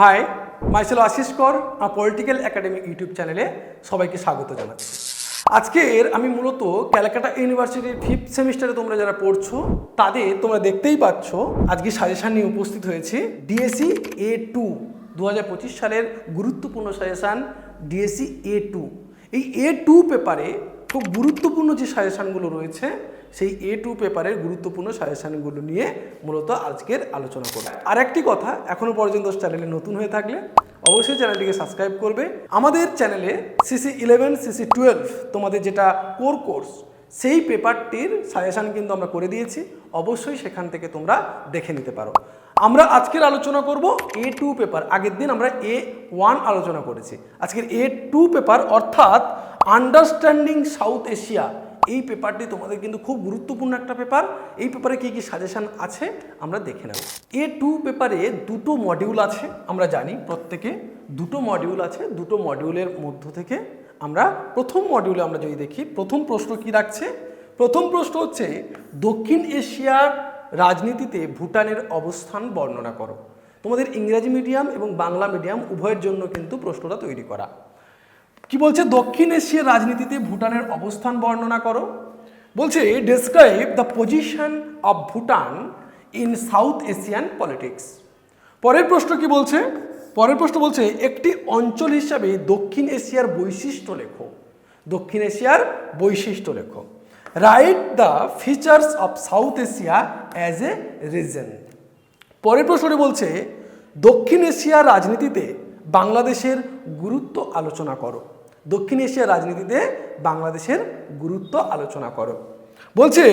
High micellar Ashis কর আর political academy YouTube চ্যানেলে সবাইকে স্বাগত জানাচ্ছি। আজকের আমি মূলত ক্যালকাটা ইউনিভার্সিটির ফিফথ সেমিস্টারে তোমরা যারা পড়ছো, তাদের তোমরা দেখতেই পাচ্ছ, আজকে সাজেশান নিয়ে উপস্থিত হয়েছে। ডিএসসি এ টু দু হাজার পঁচিশ সালের গুরুত্বপূর্ণ সাজেশান ডিএসসি এ টু এই এ টু পেপারে খুব গুরুত্বপূর্ণ যে সাজেশানগুলো রয়েছে সেই এ টু পেপারের গুরুত্বপূর্ণ সাজেশানগুলো নিয়ে মূলত আজকের আলোচনা করব। আর একটি কথা এখনও পর্যন্ত চ্যানেলে নতুন হয়ে থাকলে অবশ্যই চ্যানেলটিকে সাবস্ক্রাইব করবে। আমাদের চ্যানেলে সিসি ইলেভেন সিসি টুয়েলভ তোমাদের যেটা কোর কোর্স সেই পেপারটির সাজেশান কিন্তু আমরা করে দিয়েছি। অবশ্যই সেখান থেকে তোমরা দেখে নিতে পারো। আমরা আজকের আলোচনা করব এ টু পেপার আগের দিন আমরা এ ওয়ান আলোচনা করেছি। আজকের এ টু পেপার অর্থাৎ আন্ডারস্ট্যান্ডিং সাউথ এশিয়া এই পেপারটি তোমাদের কিন্তু খুব গুরুত্বপূর্ণ একটা পেপার। এই পেপারে কী কী সাজেশন আছে আমরা দেখে নেব। এ টু পেপারে দুটো মডিউল আছে, আমরা জানি প্রত্যেকে। দুটো মডিউল আছে, দুটো মডিউলের মধ্য থেকে আমরা প্রথম মডিউলে আমরা যদি দেখি, প্রথম প্রশ্ন কি রাখছে? প্রথম প্রশ্ন হচ্ছে, দক্ষিণ এশিয়ার রাজনীতিতে ভুটানের অবস্থান বর্ণনা করো। তোমাদের ইংরাজি মিডিয়াম এবং বাংলা মিডিয়াম উভয়ের জন্য কিন্তু প্রশ্নটা তৈরি করা। কি বলছে? দক্ষিণ এশিয়ার রাজনীতিতে ভুটানের অবস্থান বর্ণনা করো। বলছে describe the position of Bhutan in South Asian politics পরের প্রশ্ন কি বলছে? পরের প্রশ্ন বলছে, একটি অঞ্চল হিসাবে দক্ষিণ এশিয়ার বৈশিষ্ট্য লেখো। দক্ষিণ এশিয়ার বৈশিষ্ট্য লেখো। Write the features of South Asia as a region পরের প্রশ্নটি বলছে, দক্ষিণ এশিয়ার রাজনীতিতে বাংলাদেশের গুরুত্ব আলোচনা করো। দক্ষিণ এশিয়ার রাজনীতিতে বাংলাদেশের গুরুত্ব আলোচনা করো। বলছে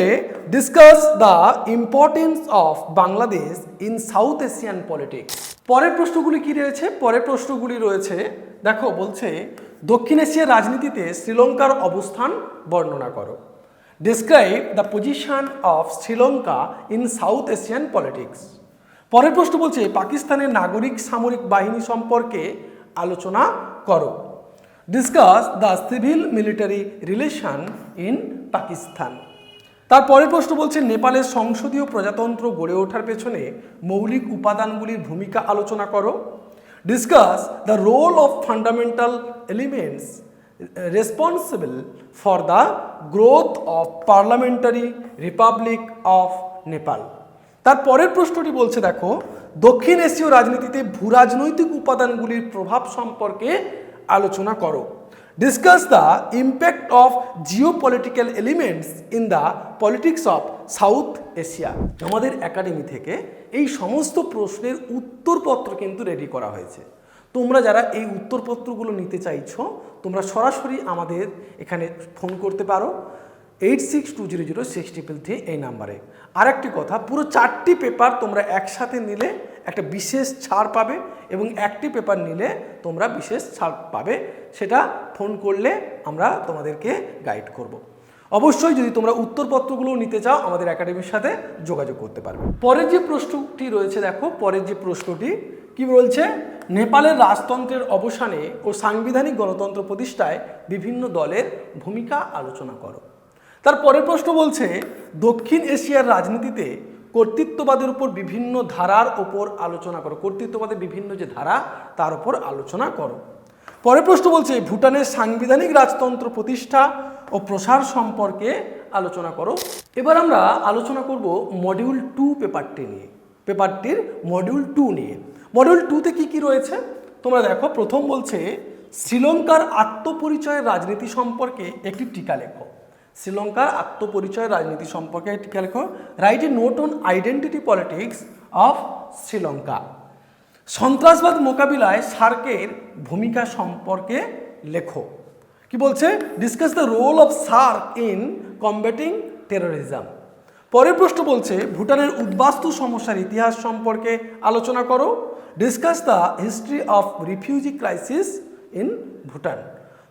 discuss the importance of Bangladesh in South Asian politics পরের প্রশ্নগুলি কি রয়েছে? পরের প্রশ্নগুলি রয়েছে, দেখো, বলছে, দক্ষিণ এশিয়ার রাজনীতিতে শ্রীলঙ্কার অবস্থান বর্ণনা করো। Describe the position of Sri Lanka in South Asian politics পরের প্রশ্ন বলছে, পাকিস্তানের নাগরিক সামরিক বাহিনী সম্পর্কে আলোচনা করো। Discuss the civil military relation in Pakistan তার পরের প্রশ্ন বলছে, নেপালের সংসদীয় প্রজাতন্ত্র গড়ে ওঠার পেছনে মৌলিক উপাদানগুলির ভূমিকা আলোচনা করো। Discuss the role of fundamental elements responsible for the growth of parliamentary republic of Nepal তার পরের প্রশ্নটি বলছে, দেখো, দক্ষিণ এশীয় রাজনীতিতে ভূরাজনৈতিক উপাদানগুলির প্রভাব সম্পর্কে আলোচনা করো। Discuss the impact of geo political elements in the politics of South Asia আমাদের একাডেমি থেকে এই সমস্ত প্রশ্নের উত্তরপত্র কিন্তু রেডি করা হয়েছে। তোমরা যারা এই উত্তরপত্রগুলো নিতে চাইছো, তোমরা সরাসরি আমাদের এখানে ফোন করতে পারো। Eight six two zero zero six triple three এই নাম্বারে আর একটি কথা, পুরো চারটি পেপার তোমরা একসাথে নিলে একটা বিশেষ ছাড় পাবে এবং একটি পেপার নিলে তোমরা বিশেষ ছাড় পাবে। সেটা ফোন করলে আমরা তোমাদেরকে গাইড করব। অবশ্যই যদি তোমরা উত্তরপত্রগুলো নিতে চাও, আমাদের একাডেমির সাথে যোগাযোগ করতে পারবে। পরের যে প্রশ্নটি রয়েছে, দেখো, পরের যে প্রশ্নটি, কি বলছে? নেপালের রাজতন্ত্রের অবসানে ও সাংবিধানিক গণতন্ত্র প্রতিষ্ঠায় বিভিন্ন দলের ভূমিকা আলোচনা করো। তার পরের প্রশ্ন বলছে, দক্ষিণ এশিয়ার রাজনীতিতে কর্তৃত্ববাদের উপর বিভিন্ন ধারার ওপর আলোচনা করো। কর্তৃত্ববাদের বিভিন্ন যে ধারা, তার উপর আলোচনা করো। পরের প্রশ্ন বলছে, ভুটানের সাংবিধানিক রাজতন্ত্র প্রতিষ্ঠা ও প্রসার সম্পর্কে আলোচনা করো। এবার আমরা আলোচনা করব মডিউল টু পেপারটি নিয়ে। পেপারটির মডিউল টু নিয়ে। মডিউল টুতে কি কি রয়েছে? তোমরা দেখো, প্রথম বলছে, শ্রীলঙ্কার আত্মপরিচয়ের রাজনীতি সম্পর্কে একটি টিকা লেখো। শ্রীলঙ্কার আত্মপরিচয় রাজনীতি সম্পর্কে টিকা লেখো write a note on identity politics of Sri Lanka সন্ত্রাসবাদ মোকাবিলায় সার্কের ভূমিকা সম্পর্কে লেখো। কি বলছে? Discuss the role of SAARC in combating terrorism পরের প্রশ্ন বলছে, ভুটানের উদ্বাস্তু সমস্যার ইতিহাস সম্পর্কে আলোচনা করো। Discuss the history of refugee crisis in Bhutan.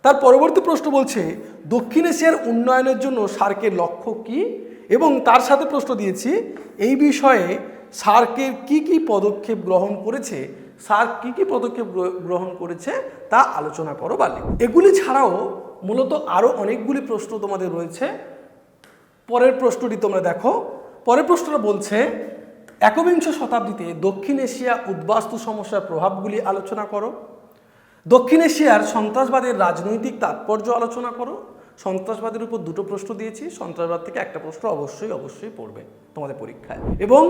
তার পরবর্তী প্রশ্ন বলছে, দক্ষিণ এশিয়ার উন্নয়নের জন্য সার্কের লক্ষ্য কি? এবং তার সাথে প্রশ্ন দিয়েছি, এই বিষয়ে সার্কের কি কি পদক্ষেপ গ্রহণ করেছে? সার্ক কি কি পদক্ষেপ গ্র- গ্রহণ করেছে তা আলোচনা করো বালে এগুলি ছাড়াও মূলত আরও অনেকগুলি প্রশ্ন তোমাদের রয়েছে। পরের প্রশ্নটি তোমরা দেখো। পরের প্রশ্নটা বলছে, একবিংশ শতাব্দীতে দক্ষিণ এশিয়া উদ্বাস্তু সমস্যার প্রভাবগুলি আলোচনা করো। দক্ষিণ এশিয়ার সন্ত্রাসবাদের রাজনৈতিক তাৎপর্য আলোচনা করো। সন্ত্রাসবাদের উপর দুটো প্রশ্ন দিয়েছি, সন্ত্রাসবাদ থেকে একটা প্রশ্ন অবশ্যই অবশ্যই পড়বে তোমাদের পরীক্ষায়। এবং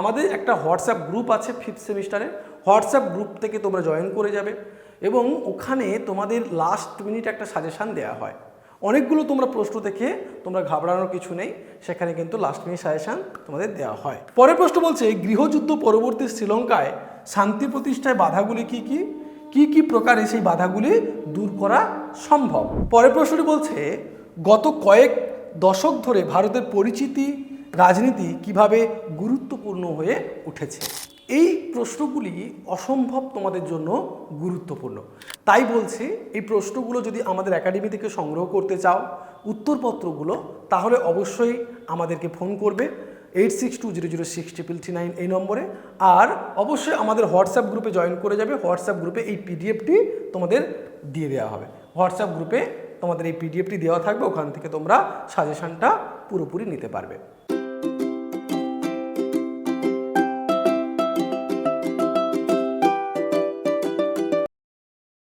আমাদের একটা হোয়াটসঅ্যাপ গ্রুপ আছে ফিফথ সেমিস্টারে হোয়াটসঅ্যাপ গ্রুপ থেকে তোমরা জয়েন করে যাবে এবং ওখানে তোমাদের লাস্ট মিনিট একটা সাজেশান দেওয়া হয়। অনেকগুলো তোমরা প্রশ্ন থেকে তোমরা ঘাবড়ানোর কিছু নেই, সেখানে কিন্তু লাস্ট মিনিট সাজেশান তোমাদের দেওয়া হয়। পরের প্রশ্ন বলছে, গৃহযুদ্ধ পরবর্তী শ্রীলঙ্কায় শান্তি প্রতিষ্ঠায় বাধাগুলি কি কি? কি কি প্রকারে সেই বাধাগুলি দূর করা সম্ভব? পরের প্রশ্নটি বলছে, গত কয়েক দশক ধরে ভারতের পরিচিতি, রাজনীতি কীভাবে গুরুত্বপূর্ণ হয়ে উঠেছে? এই প্রশ্নগুলি অসম্ভব তোমাদের জন্য গুরুত্বপূর্ণ। তাই বলছি, এই প্রশ্নগুলো যদি আমাদের একাডেমি থেকে সংগ্রহ করতে চাও, উত্তরপত্রগুলো, তাহলে অবশ্যই আমাদেরকে ফোন করবে। Eight six two zero zero six triple three nine এই নম্বরে। আর অবশ্যই আমাদের হোয়াটসঅ্যাপ গ্রুপে জয়েন করে যাবে। হোয়াটসঅ্যাপ গ্রুপে এই পিডিএফটি তোমাদের দিয়ে দেওয়া হবে। হোয়াটসঅ্যাপ গ্রুপে তোমাদের এই পিডিএফটি দেওয়া থাকবে। ওখান থেকে তোমরা সাজেশানটা পুরোপুরি নিতে পারবে।